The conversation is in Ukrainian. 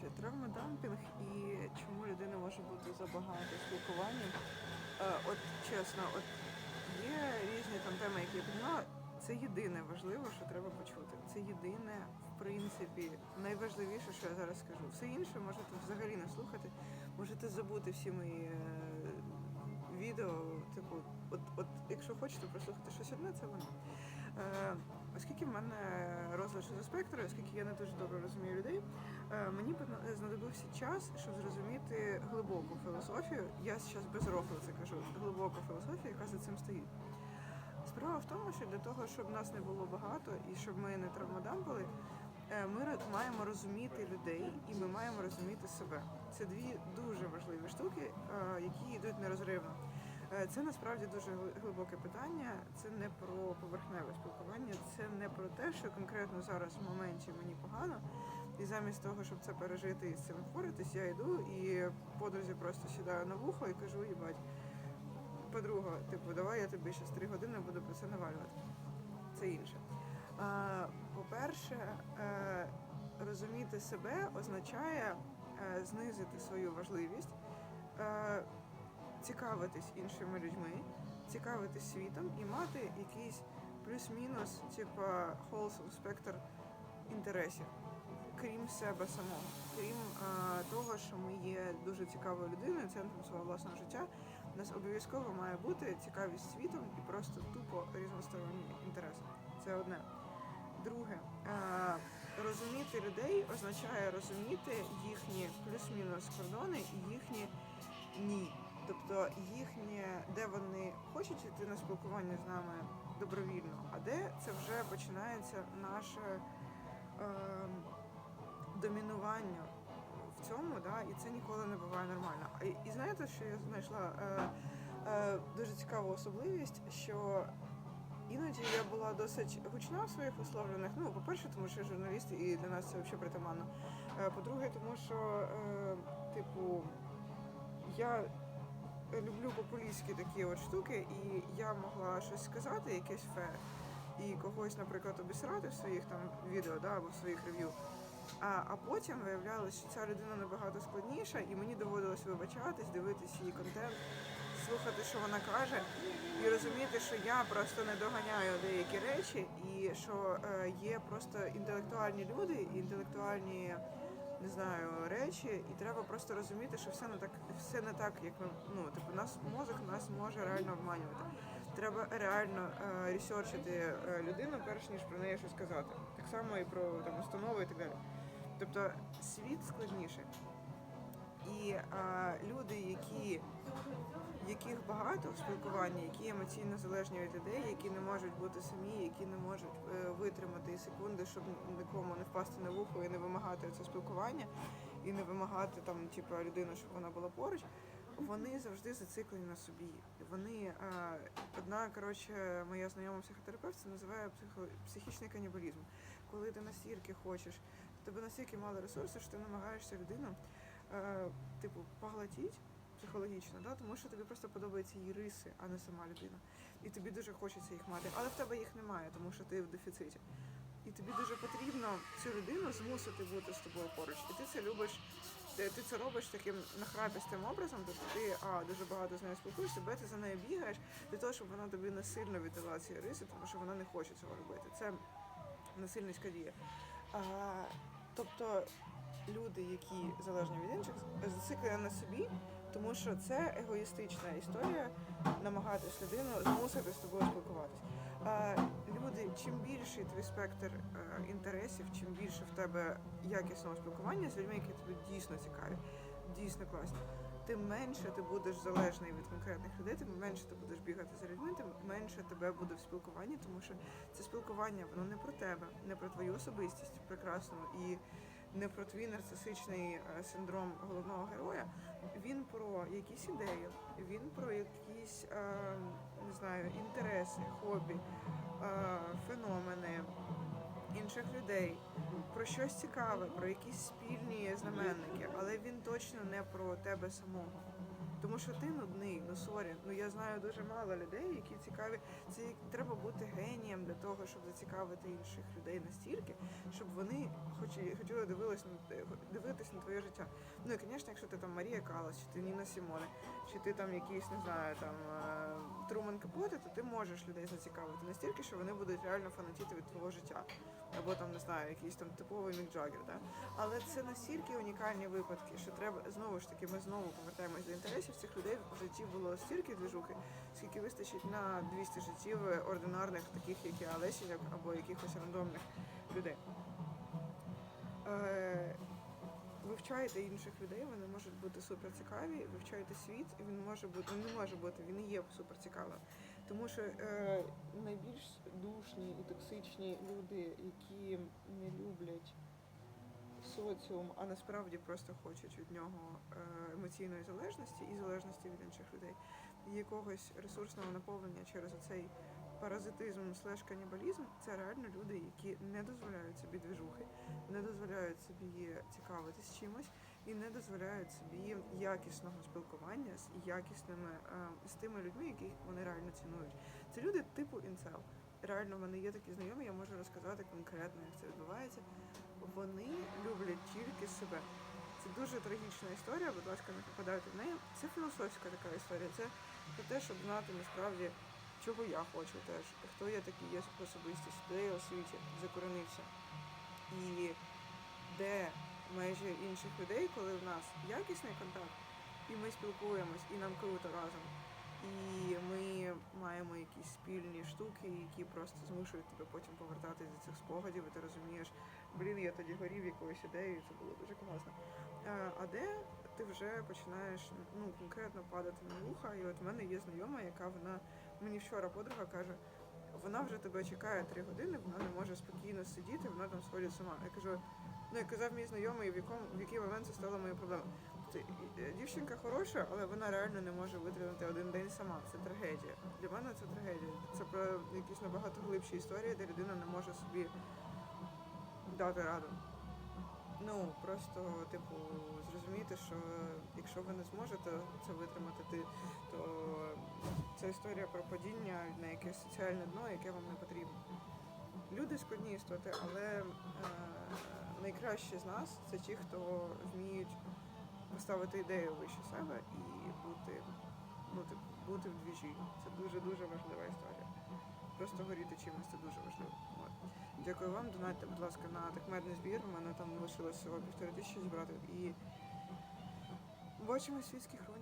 Коротше, травмодампінг і чому людина може бути забагато спілкуванням. Е, от чесно, от є різні там теми, які я підняла. Це єдине важливе, що треба почути. Це єдине, в принципі, найважливіше, що я зараз скажу. Все інше можете взагалі не слухати, можете забути всі мої е, відео. Типу, от, от якщо хочете прослухати щось одне, це воно. Е, оскільки в мене розлад шизоспектру, оскільки я не дуже добре розумію людей, мені пона- знадобився час, щоб зрозуміти глибоку філософію. Я зараз без рофлу це кажу, глибоку філософію, яка за цим стоїть. Справа в тому, що для того, щоб нас не було багато і щоб ми не травмодампили, е, ми маємо розуміти людей і ми маємо розуміти себе. Це дві дуже важливі штуки, е, які йдуть нерозривно. Е, Це насправді дуже глибоке питання. Це не про поверхневе спілкування, це не про те, що конкретно зараз в моменті мені погано, і замість того, щоб це пережити і з цим впоратись, я йду і подрузі просто сідаю на вухо і кажу, їбать, подруга, типу, давай я тобі ще три години буду про це навалювати. Це інше. По-перше, е, розуміти себе означає е, знизити свою важливість, е, цікавитись іншими людьми, цікавитись світом і мати якийсь плюс-мінус, типу, wholesome спектр інтересів, крім себе самого, крім е, того, що ми є дуже цікавою людиною, центром свого власного життя. У нас обов'язково має бути цікавість світом і просто тупо різносторонні інтереси. Це одне. Друге, е, розуміти людей означає розуміти їхні плюс-мінус кордони і їхні ні. Тобто їхнє, де вони хочуть йти на спілкування з нами добровільно, а де це вже починається наше е, домінування в цьому, да, і це ніколи не буває нормально. І, і знаєте, що я знайшла е, е, дуже цікаву особливість, що іноді я була досить гучна в своїх висловленнях. Ну, по-перше, тому що я журналіст, і для нас це взагалі притаманно. Е, по-друге, тому що, е, типу, я люблю популістські такі от штуки, і я могла щось сказати, якесь фе, і когось, наприклад, обісрати в своїх там відео да, або в своїх рев'ю. А, а потім виявлялося, що ця людина набагато складніша, і мені доводилось вибачатись, дивитись її контент, слухати, що вона каже, і розуміти, що я просто не доганяю деякі речі, і що е, є просто інтелектуальні люди, інтелектуальні не знаю, речі, і треба просто розуміти, що все не так, все не так, як ми ну, типу, нас мозок нас може реально обманювати. Треба реально е, ресерчити е, людину, перш ніж про неї щось сказати. Так само і про там установи і так далі. Тобто світ складніший. І е, люди, які яких багато в спілкуванні, які емоційно залежні від людей, які не можуть бути самі, які не можуть витримати секунди, щоб нікому не впасти на вухо і не вимагати це спілкування, і не вимагати там, типу, людину, щоб вона була поруч. Вони завжди зациклені на собі. Вони одна, коротше, моя знайома психотерапевт це називає психо, психічний канібалізм. Коли ти настільки хочеш, тебе настільки мало ресурсів, що ти намагаєшся людину, типу, поглотити психологічно, да? тому що тобі просто подобаються її риси, а не сама людина. І тобі дуже хочеться їх мати, але в тебе їх немає, тому що ти в дефіциті. І тобі дуже потрібно цю людину змусити бути з тобою поруч. І ти це любиш, ти це робиш таким нахрапістим образом, тобто ти а, дуже багато з нею спілкуєшся, б, ти за нею бігаєш для того, щоб вона тобі не сильно віддала ці риси, тому що вона не хоче цього робити. Це насильницька дія. А, тобто люди, які залежні від інших, зациклені на собі, тому що це егоїстична історія намагатись людину змусити з тобою спілкуватись. Більший твій спектр е, інтересів, чим більше в тебе якісного спілкування з людьми, які тобі дійсно цікаві, дійсно класні, тим менше ти будеш залежний від конкретних людей, тим менше ти будеш бігати за людьми, тим менше тебе буде в спілкуванні, тому що це спілкування воно не про тебе, не про твою особистість прекрасну і не про твій нарцисичний е, синдром головного героя. Він про якісь ідеї, він про якісь е, не знаю, інтереси, хобі, феномени інших людей, про щось цікаве, про якісь спільні знаменники, але він точно не про тебе самого. Тому що ти нудний, ну сорі. Ну я знаю дуже мало людей, які цікаві. Це треба бути генієм для того, щоб зацікавити інших людей настільки, щоб вони хоч- хотіли дивились на дивитись на твоє життя. Ну і звісно, якщо ти там Марія Калас, чи ти Ніна Сімоне, чи ти там якийсь, не знаю, там е, Труман Капоте, то ти можеш людей зацікавити настільки, що вони будуть реально фанатіти від твого життя. Або там не знаю, якийсь там типовий Мік Джаггер, да? Але це настільки унікальні випадки, що треба знову ж таки, ми знову повертаємось до інтересів цих людей в житті було стільки движухи, скільки вистачить на 200 життів ординарних, таких як я Лесіньок, або якихось рандомних людей. Е, вивчайте інших людей, вони можуть бути супер цікаві. Вивчайте світ, і він може бути, він не може бути, він і є супер цікавим. Тому що е, найбільш душні і токсичні люди, які не люблять соціум, а насправді просто хочуть від нього е, емоційної залежності і залежності від інших людей, якогось ресурсного наповнення через оцей паразитизм слеш канібалізм, це реально люди, які не дозволяють собі двіжухи, не дозволяють собі цікавитись чимось і не дозволяють собі якісного спілкування з якісними е, з тими людьми, яких вони реально цінують. Це люди типу інцел. Реально, в мене є такі знайомі, я можу розказати конкретно, як це відбувається. Вони люблять тільки себе. Це дуже трагічна історія, будь ласка, не попадайте в неї. Це філософська така історія. Це про те, щоб знати насправді, чого я хочу теж, хто я такий є особистість, де я у світі закоренився. І де межі інших людей, коли в нас якісний контакт, і ми спілкуємось, і нам круто разом. І ми якісь спільні штуки, які просто змушують тебе потім повертатись до цих спогадів, і ти розумієш, блін, я тоді горів якоюсь ідеєю, це було дуже класно. А, де ти вже починаєш ну, конкретно падати на вуха, і от в мене є знайома, яка вона мені вчора подруга каже, вона вже тебе чекає три години, вона не може спокійно сидіти, вона там сходить сама. Я кажу, ну як казав мій знайомий, в якому в який момент це стало моєю проблемою. Е, Дівчинка хороша, але вона реально не може витримати один день сама. Це трагедія. Для мене це трагедія. Це про якісь набагато глибші історії, де людина не може собі дати раду. Ну просто, типу, зрозуміти, що якщо ви не зможете це витримати, ти, то це історія про падіння на якесь соціальне дно, яке вам не потрібно. Люди складні істоти, але е, найкращі з нас це ті, хто вміють поставити ідею вище себе і бути, ну, типу, бути в двіжі. Це дуже дуже важлива історія. Просто горіти чимось це дуже важливо. От. Дякую вам. Донатьте, будь ласка, на такмедний збір. У мене там лишилось всього півтори тисячі зібрати. І бачимо світські мабуть.